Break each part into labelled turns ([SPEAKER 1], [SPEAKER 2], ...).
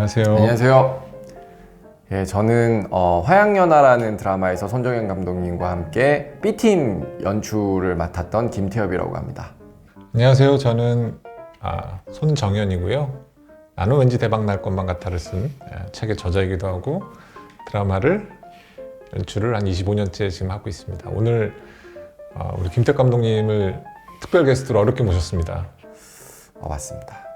[SPEAKER 1] 안녕하세요.
[SPEAKER 2] 안녕하세요. 예, 저는 어, 화양연화라는 드라마에서 손정현 감독님과 함께 B팀 연출을 맡았던 김태엽이라고 합니다.
[SPEAKER 1] 안녕하세요. 저는 아, 손정현이고요. 나는 왠지 대박 날 것만 같아를 쓴 예, 책의 저자이기도 하고 드라마를 연출을 한 25년째 지금 하고 있습니다. 오늘 어, 우리 김택 감독님을 특별 게스트로 어렵게 모셨습니다.
[SPEAKER 2] 어, 맞습니다.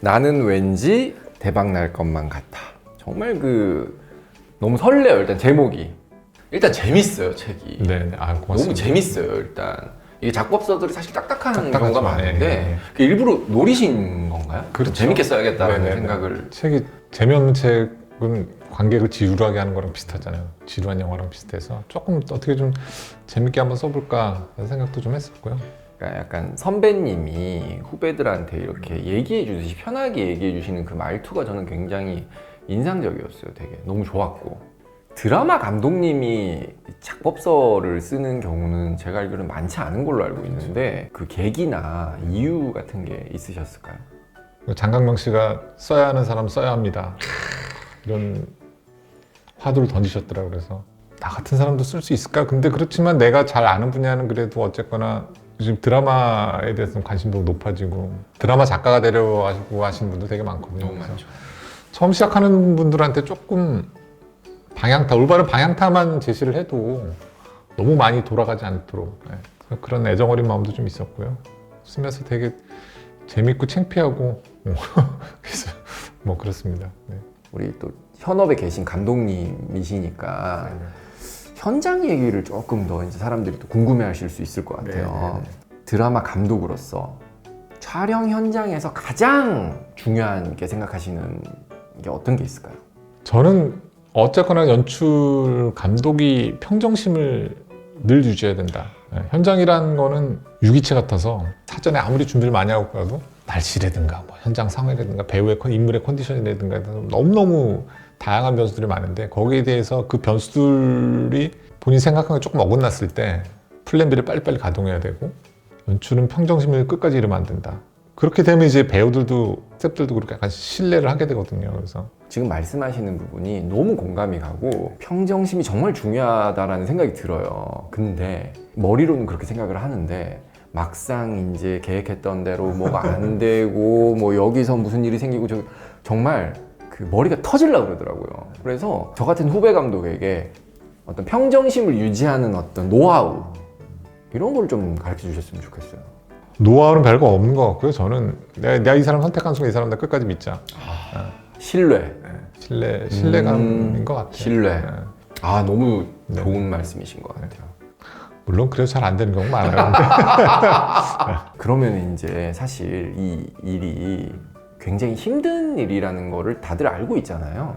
[SPEAKER 2] 나는 왠지 대박 날 것만 같아. 정말 그 너무 설레요. 일단 제목이 일단 재밌어요 책이.
[SPEAKER 1] 네, 네. 아, 고맙습니다.
[SPEAKER 2] 너무 재밌어요 일단 이게 작곡서들이 사실 딱딱한
[SPEAKER 1] 딱딱하죠.
[SPEAKER 2] 경우가 많은데
[SPEAKER 1] 네, 네.
[SPEAKER 2] 그 일부러 노리신 건가요?
[SPEAKER 1] 그렇죠.
[SPEAKER 2] 재밌게 써야겠다는
[SPEAKER 1] 네, 네, 네.
[SPEAKER 2] 생각을
[SPEAKER 1] 책이 재미없는 책은 관객을 지루하게 하는 거랑 비슷하잖아요. 지루한 영화랑 비슷해서 조금 어떻게 좀 재밌게 한번 써볼까 생각도 좀 했었고요.
[SPEAKER 2] 그러니까 약간 선배님이 후배들한테 이렇게 얘기해 주듯이 편하게 얘기해 주시는 그 말투가 저는 굉장히 인상적이었어요 되게 너무 좋았고 드라마 감독님이 작법서를 쓰는 경우는 제가 알기로는 많지 않은 걸로 알고 있는데 그 계기나 이유 같은 게 있으셨을까요?
[SPEAKER 1] 장강명 씨가 써야 하는 사람 써야 합니다. 이런 화두를 던지셨더라고요. 그래서 나 같은 사람도 쓸 수 있을까? 근데 그렇지만 내가 잘 아는 분야는 그래도 어쨌거나 요즘 드라마에 대해서 관심도 높아지고 드라마 작가가 되려고 하시고 하시는 분도 되게 많거든요. 그래서 처음 시작하는 분들한테 조금 방향타, 올바른 방향타만 제시를 해도 너무 많이 돌아가지 않도록 네. 그런 애정 어린 마음도 좀 있었고요. 쓰면서 되게 재밌고 창피하고 어, 그래서 뭐 그렇습니다. 네.
[SPEAKER 2] 우리 또 현업에 계신 감독님이시니까 현장 얘기를 조금 더 이제 사람들이 또 궁금해하실 수 있을 것 같아요. 드라마 감독으로서 촬영 현장에서 가장 중요하게 생각하시는 게 어떤 게 있을까요?
[SPEAKER 1] 저는 어쨌거나 연출 감독이 평정심을 늘 유지해야 된다. 네, 현장이라는 거는 유기체 같아서 사전에 아무리 준비를 많이 하고 가도 날씨라든가 뭐 현장 상황이라든가 배우의 컨- 인물의 컨디션이라든가 너무너무 다양한 변수들이 많은데 거기에 대해서 그 변수들이 본인 생각한 게 조금 어긋났을 때 플랜 B를 빨리빨리 가동해야 되고 연출은 평정심을 끝까지 잃으면 안 된다. 그렇게 되면 이제 배우들도 스태프들도 그렇게 약간 신뢰를 하게 되거든요. 그래서
[SPEAKER 2] 지금 말씀하시는 부분이 너무 공감이 가고 평정심이 정말 중요하다라는 생각이 들어요. 근데 머리로는 그렇게 생각을 하는데 막상 이제 계획했던 대로 뭐가 안 되고 뭐 여기서 무슨 일이 생기고 저 정말 그 머리가 터질라 그러더라고요. 그래서 저 같은 후배 감독에게 어떤 평정심을 유지하는 어떤 노하우 이런 걸 좀 가르쳐 주셨으면 좋겠어요.
[SPEAKER 1] 노하우는 별거 없는 것 같고요. 저는 내가, 내가 이 사람 선택한 순간 이 사람 나 끝까지 믿자.
[SPEAKER 2] 신뢰,
[SPEAKER 1] 신뢰 신뢰감인
[SPEAKER 2] 음,
[SPEAKER 1] 것 같아요.
[SPEAKER 2] 신뢰.
[SPEAKER 1] 네.
[SPEAKER 2] 아 너무
[SPEAKER 1] 네.
[SPEAKER 2] 좋은 말씀이신 것 같아요.
[SPEAKER 1] 물론 그래서 잘안 되는 경우 많아요.
[SPEAKER 2] 그러면 이제 사실 이 일이 굉장히 힘든 일이라는 거를 다들 알고 있잖아요.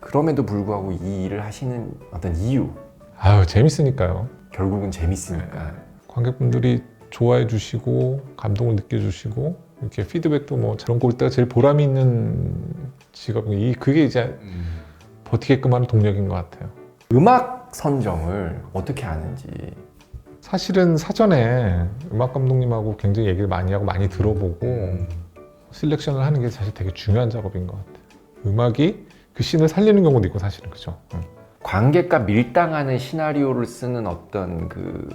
[SPEAKER 2] 그럼에도 불구하고 이 일을 하시는 어떤 이유,
[SPEAKER 1] 아유 재밌으니까요.
[SPEAKER 2] 결국은 재밌으니까.
[SPEAKER 1] 관객분들이 좋아해 주시고 감동을 느껴주시고 이렇게 피드백도 뭐 저런 거 올 때가 제일 보람이 있는 직업이 이 그게 이제 버티게끔 하는 동력인 것 같아요.
[SPEAKER 2] 음악 선정을 어떻게 하는지.
[SPEAKER 1] 사실은 사전에 음악 감독님하고 굉장히 얘기를 많이 하고 많이 들어보고 셀렉션을 하는 게 사실 되게 중요한 작업인 것 같아요. 음악이 그 씬을 살리는 경우도 있고 사실은 그죠. 응.
[SPEAKER 2] 관객과 밀당하는 시나리오를 쓰는 어떤 그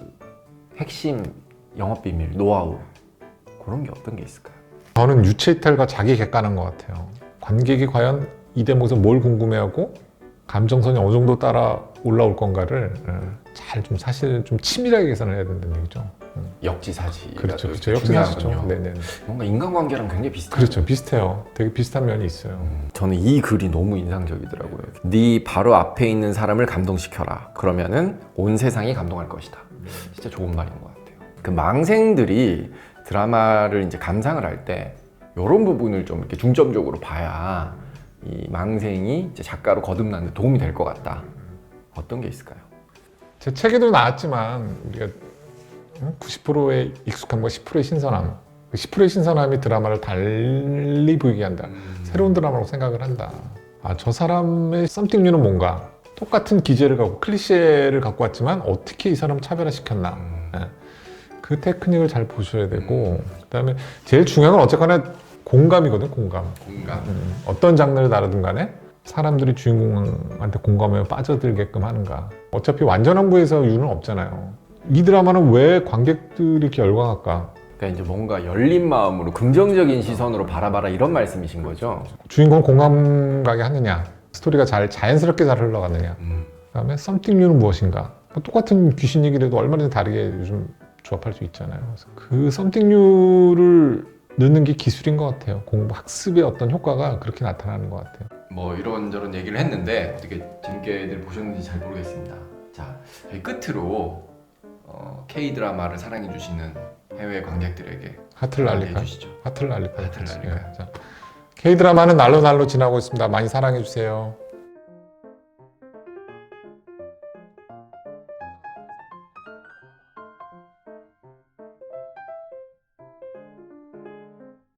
[SPEAKER 2] 핵심 영업 비밀, 노하우 그런 게 어떤 게 있을까요?
[SPEAKER 1] 저는 유체 이탈과 자기 객관한 것 같아요. 관객이 과연 이 대목에서 뭘 궁금해하고 감정선이 어느 정도 따라 올라올 건가를 잘 좀 사실 좀 치밀하게 계산을 해야 된다는 얘기죠.
[SPEAKER 2] 역지사지.
[SPEAKER 1] 그렇죠, 그렇죠. 역시나시죠. 네네.
[SPEAKER 2] 뭔가 인간관계랑 굉장히 비슷해요.
[SPEAKER 1] 그렇죠, 비슷해요. 되게 비슷한 면이 있어요.
[SPEAKER 2] 음, 저는 이 글이 너무 인상적이더라고요. 네 바로 앞에 있는 사람을 감동시켜라. 그러면은 온 세상이 감동할 것이다. 진짜 좋은 말인 것 같아요. 그 망생들이 드라마를 이제 감상을 할 때 이런 부분을 좀 이렇게 중점적으로 봐야 이 망생이 이제 작가로 거듭나는 데 도움이 될 것 같다. 어떤 게 있을까요?
[SPEAKER 1] 제 책에도 나왔지만 우리가 90%의 익숙함과 10%의 신선함, 10%의 신선함이 드라마를 달리 보이게 한다. 새로운 드라마라고 생각을 한다. 아, 저 사람의 new는 뭔가 똑같은 기재를 갖고 클리셰를 갖고 왔지만 어떻게 이 사람을 차별화시켰나.
[SPEAKER 2] 음.
[SPEAKER 1] 예. 그 테크닉을 잘 보셔야 되고 그다음에 제일 중요한 건 어쨌거나 공감이거든 공감.
[SPEAKER 2] 공감.
[SPEAKER 1] 음, 어떤 장르를 다루든 간에 사람들이 주인공한테 공감하며 빠져들게끔 하는가. 어차피 완전한 부에서 유는 없잖아요. 이 드라마는 왜 관객들이 이렇게 열광할까?
[SPEAKER 2] 그러니까 이제 뭔가 열린 마음으로 긍정적인 시선으로 바라봐라 이런 말씀이신 거죠.
[SPEAKER 1] 주인공을 공감 가게 하느냐? 스토리가 잘 자연스럽게 잘 흘러가느냐?
[SPEAKER 2] 음.
[SPEAKER 1] 그다음에 썸띵 뉴는 무엇인가? 뭐 똑같은 귀신 얘기를 해도 얼마든지 다르게 요즘 조합할 수 있잖아요. 그래서 그 썸띵 뉴를 넣는 게 기술인 것 같아요 공부 학습의 어떤 효과가 그렇게 나타나는 것 같아요
[SPEAKER 2] 뭐 이런저런 얘기를 했는데 어떻게 재밌게들 보셨는지 잘 모르겠습니다. 자, 저희 끝으로 어, K 드라마를 사랑해 주시는 해외 관객들에게
[SPEAKER 1] 하트를 날릴까?
[SPEAKER 2] 해주시죠.
[SPEAKER 1] 하트를 날릴까?
[SPEAKER 2] 하트를 날릴까요?
[SPEAKER 1] K 드라마는 날로 날로 지나고 있습니다. 많이 사랑해 주세요.